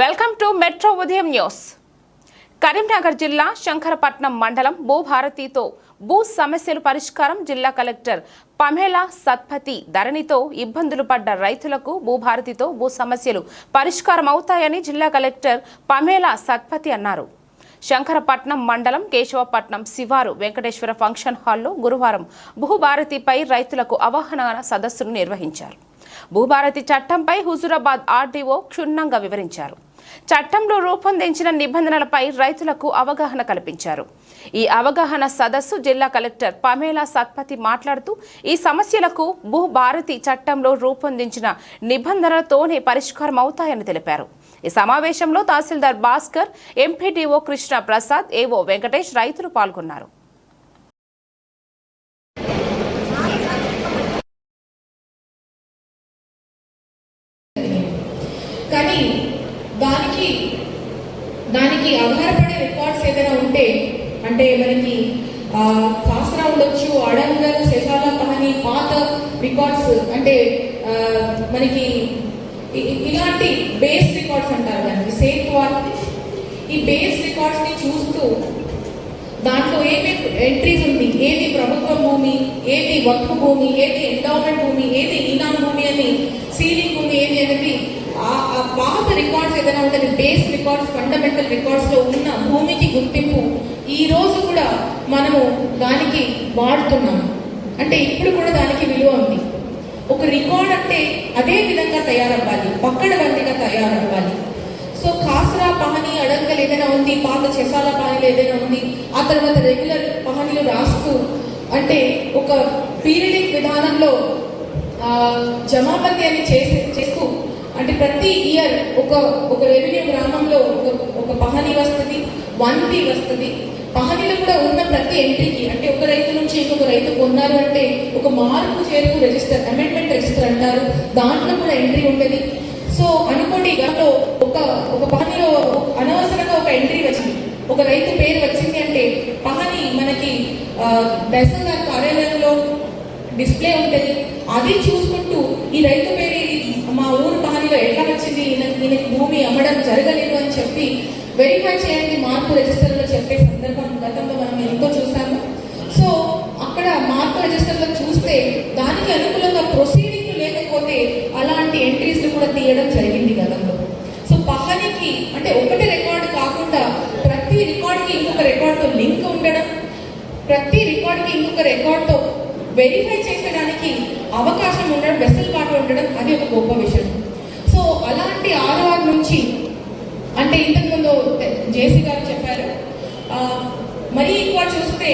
Welcome to metro Udayam news. Karimnagar జిల్లా శంకరపట్నం మండలం భూభారతితో భూ సమస్యలు పరిష్కారం జిల్లా కలెక్టర్ పమేలా సత్పతి ధరణితో ఇబ్బందులు పడ్డ రైతులకు భూభారతితో భూ సమస్యలు పరిష్కారం అవుతాయని జిల్లా కలెక్టర్ పమేలా సత్పతి అన్నారు. శంకరపట్నం మండలం కేశవపట్నం శివారు వెంకటేశ్వర ఫంక్షన్ హాల్లో గురువారం భూభారతిపై రైతులకు అవగాహన సదస్సును నిర్వహించారు. భూభారతి చట్టంపై హుజురాబాద్ ఆర్డీఓ క్షుణ్ణంగా వివరించారు. చట్టంలో రూపొందించిన నిబంధనలపై రైతులకు అవగాహన కల్పించారు. ఈ అవగాహన సదస్సు జిల్లా కలెక్టర్ పమేలా సత్పతి మాట్లాడుతూ ఈ సమస్యలకు భూభారతి చట్టంలో రూపొందించిన నిబంధనలతోనే పరిష్కారం అవుతాయని తెలిపారు. ఈ సమావేశంలో తహసీల్దార్ భాస్కర్ ఎంపీడీఓ కృష్ణ ప్రసాద్ ఏవో వెంకటేష్ రైతులు పాల్గొన్నారు కానీ దానికి దానికి ఆధారపడే రికార్డ్స్ ఏదైనా ఉంటే అంటే మనకి శాస్త్ర ఉండొచ్చు అడంగల్ శశాల పహని పాత రికార్డ్స్ అంటే మనకి ఇలాంటి బేస్ రికార్డ్స్ అంటారు దానికి సేఫ్ ఈ బేస్ రికార్డ్స్ని చూస్తూ దాంట్లో ఏమేమి ఎంట్రీస్ ఉంది ఏది ప్రభుత్వ భూమి ఏది వక్ఫ్ భూమి ఏది ఎండోమెంట్ భూమి ఏది ఈనాన్ భూమి అని సీలింగ్ భూమి ఏది అనేది ఆ ఆ పాత రికార్డ్స్ బేస్ రికార్డ్స్ ఫండమెంటల్ రికార్డ్స్లో ఉన్న భూమికి గుర్తింపు ఈ రోజు కూడా మనము దానికి వాడుతున్నాం. అంటే ఇప్పుడు కూడా దానికి విలువ ఉంది. ఒక రికార్డ్ అంటే అదే విధంగా తయారవ్వాలి. పక్కన వంటిగా తయారవ్వాలి. సో కాసరా పహని అడంగల్ ఏదైనా ఉంది పాత చెసాల పహనీలు ఏదైనా ఉంది ఆ తర్వాత రెగ్యులర్ పహనీలు రాస్తూ అంటే ఒక పీరియడిక్ విధానంలో జమాబందీ అని చేసి చేస్తూ అంటే ప్రతి ఇయర్ ఒక ఒక రెవెన్యూ గ్రామంలో ఒక ఒక పహని వస్తుంది వన్ వస్తుంది. పహనీలు కూడా ఉన్న ప్రతి ఎంట్రీకి అంటే ఒక రైతు నుంచి ఇంకొక రైతు కొన్నారు అంటే ఒక మార్పు చేరుకు రిజిస్టర్ అమెండ్మెంట్ రిజిస్టర్ అంటారు. దాంట్లో కూడా ఎంట్రీ ఉంటుంది. సో అనుకోండి గతంలో ఒక ఒక పహనీలో అనవసరంగా ఒక ఎంట్రీ వచ్చింది. ఒక రైతు పేరు వచ్చింది అంటే పహని మనకి ఆ, తహసీల్దార్ కార్యాలయంలో డిస్ప్లే ఉంటుంది. అది చూసుకుంటే ఎట్లా వచ్చింది ఈయనకి భూమి అమ్మడం జరగలేదు అని చెప్పి వెరిఫై చేయండి మార్పు రిజిస్టర్లో చెప్పే సందర్భం గతంలో మనం ఎంతో చూసాము సో అక్కడ మార్పు రిజిస్టర్లో చూస్తే దానికి అనుకూలంగా ప్రొసీడింగ్ లేకపోతే అలాంటి ఎంట్రీస్లు కూడా తీయడం జరిగింది గతంలో. సో పహనికి అంటే ఒకటి రికార్డు కాకుండా ప్రతి రికార్డ్కి ఇంకొక రికార్డుతో లింక్ ఉండడం ప్రతి రికార్డ్కి ఇంకొక రికార్డ్తో వెరిఫై చేసడానికి అవకాశం ఉండడం వెసులుబాటు ఉండడం అది ఒక గొప్ప విషయం. అలాంటి ఆర్ఆర్ నుంచి అంటే ఇంతకుముందు జేసీ గారు చెప్పారు మరీ ఎక్కువ చూస్తే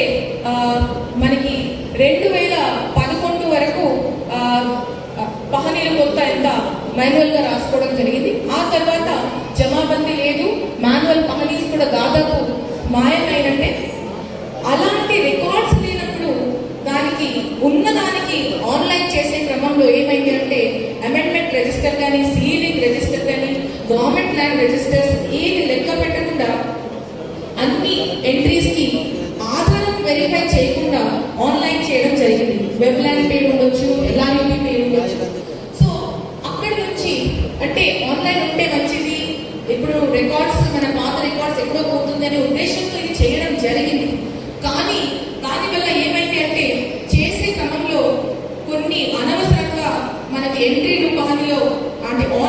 మనకి రెండు వేల పదకొండు వరకు పహనీలు కొత్త ఎంత మాన్యువల్గా రాసుకోవడం జరిగింది. ఆ తర్వాత జమాబందీ లేదు మాన్యువల్ పహనీస్ కూడా దాదాపు మాయమైనట్టే. అలాంటి రికార్డ్స్ లేనప్పుడు దానికి ఉన్నదానికి ఆన్లైన్ చేసే క్రమంలో ఏమైంది అంటే అమెండ్మెంట్ రిజిస్టర్ కానీ సీలింగ్ కానీ గవర్నమెంట్ ల్యాండ్ రిజిస్టర్స్ ఏది లెక్క పెట్టకుండా అన్ని ఎంట్రీస్కి ఆధారం వెరిఫై చేయకుండా ఆన్లైన్ చేయడం జరిగింది. వెబ్ ల్యాండ్ పేరు ఉండొచ్చు ఎల్ఆర్యూపీ పేరు ఉండొచ్చు. సో అక్కడి నుంచి అంటే ఆన్లైన్ ఉంటే మంచిది. ఇప్పుడు రికార్డ్స్ మన పాత రికార్డ్స్ ఎక్కడో పోతుంది అనే ఉద్దేశంతో ఇది చేయడం జరిగింది. కానీ దానివల్ల ఏమైంది అంటే చేసే క్రమంలో కొన్ని అనవసరంగా మనకి ఎంట్రీలు పహనిలో అంటే ఆన్లైన్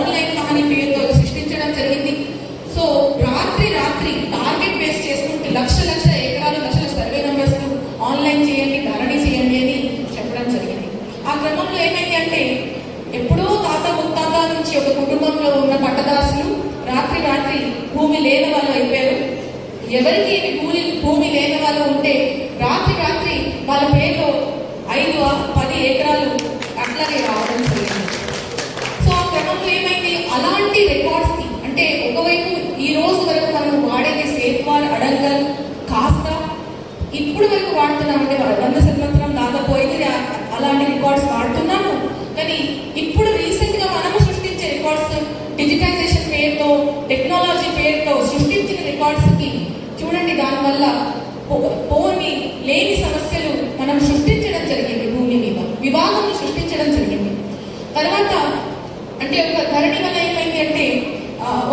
సృష్టించడం జరిగింది. సో రాత్రి రాత్రి టార్గెట్ బేస్ చేసుకుంటూ లక్ష లక్ష ఎకరాలు లక్షల సర్వే నెంబర్స్ ఆన్లైన్ చేయండి ధరణి చేయండి అని చెప్పడం జరిగింది. ఆ క్రమంలో ఏమైంది అంటే ఎప్పుడో తాత ముత్తాత నుంచి ఒక కుటుంబంలో ఉన్న పట్టదాసులు రాత్రి రాత్రి భూమి లేని వాళ్ళు అయిపోయారు. ఎవరికి భూమి భూమి లేని వాళ్ళు ఉంటే రాత్రి రాత్రి వాళ్ళ పేరులో ఐదు పది ఎకరాలు అట్లాగే రావడం జరిగింది. సో ఆ క్రమంలో ఏమైంది? అలాంటి రికార్డ్స్ని అంటే ఒకవైపు ఈ రోజు వరకు మనం వాడేది సేత్వార్ అడంగల్ కాస్తా ఇప్పుడు వరకు వాడుతున్నాం వంద సంవత్సరం దాకపోయింది అలాంటి రికార్డ్స్ వాడుతున్నాము. కానీ ఇప్పుడు రీసెంట్గా మనము సృష్టించే రికార్డ్స్ డిజిటైజేషన్ పేరుతో టెక్నాలజీ పేరుతో సృష్టించిన రికార్డ్స్కి చూడండి దానివల్ల పోని లేని సమస్యలు మనం సృష్టించడం జరిగింది భూమి మీద. వివాదం సృష్టించడం జరిగింది. తర్వాత అంటే ఒక ధరణి వల్ల ఏమైంది అంటే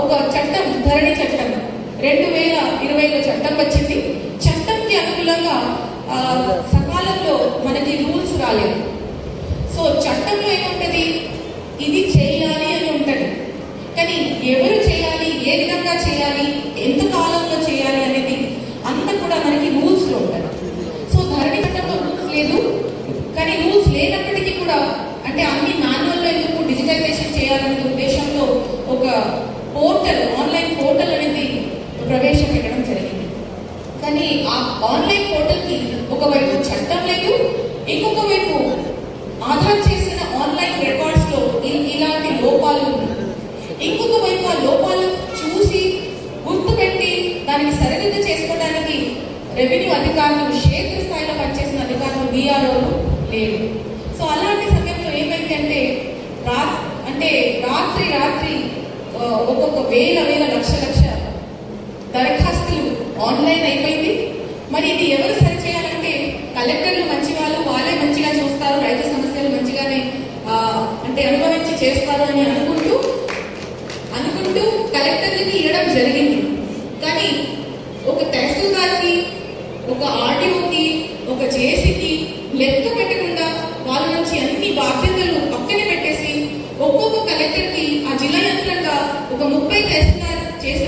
ఒక చట్టం ధరణి చట్టం. రెండు వేల ఇరవైలో చట్టం వచ్చింది. అనుకూలంగా సకాలంలో మనకి రూల్స్ రాలేదు. సో చట్టంలో ఏముంటది? ఇది చేయాలి అని ఉంటది. కానీ ఎవరు చేయాలి? ఏ విధంగా చేయాలి? ఎంత కాలంలో చేయాలి అనేది అంత కూడా మనకి రూల్స్లో ఉంటది సో ధరణి చట్టంలో రూల్స్ లేదు కానీ రూల్స్ లేనప్పటికీ కూడా అంటే అన్ని మాన్యువల్లో ఎందుకు డిజిటైజేషన్ చేయాలనే ఉద్దేశంలో ఒక పోర్టల్ ఆన్లైన్ పోర్టల్ అనేది ప్రవేశపెట్టడం జరిగింది కానీ ఆ ఆన్లైన్ పోర్టల్కి ఒకవైపు చట్టం లేదు ఇంకొక వైపు ఆధార్ చేసిన ఆన్లైన్ రికార్డ్స్లో ఇలాంటి లోపాలు ఉన్నాయి. ఇంకొక వైపు ఆ లోపాలు చూసి గుర్తుపెట్టి దానికి సరిదిద్దు చేసుకోవడానికి రెవెన్యూ అధికారులు క్షేత్ర స్థాయిలో పనిచేసిన అధికారులు బీఆర్ఓలు లేరు. సో అలాంటి సమయంలో ఏమైంది అంటే రా అంటే రాత్రి రాత్రి ఒక్కొక్క వేల వేల లక్ష లక్ష దరఖాస్తులు ఆన్లైన్ అయిపోయింది. మరి ఇది ఎవరు సరి చేయాలంటే కలెక్టర్లు మంచి వాళ్ళు వాళ్ళే మంచిగా చూస్తారు రైతు సమస్యలు మంచిగానే అంటే అనుభవించి చేస్తారు అని అనుకుంటూ అనుకుంటూ కలెక్టర్లకి ఇవ్వడం జరిగింది. కానీ ఒక తహసీల్దార్కి ఒక ఆర్డీఓకి ఒక జేసీకి లెక్క పెట్టకుండా వాళ్ళ నుంచి అన్ని బాధ్యతలు పక్కనే పెట్టేసి ఒక్కొక్క కలెక్టర్కి ఆ జిల్లా యంత్రంగా ఒక ముప్పై తహసీల్దార్ చేసిన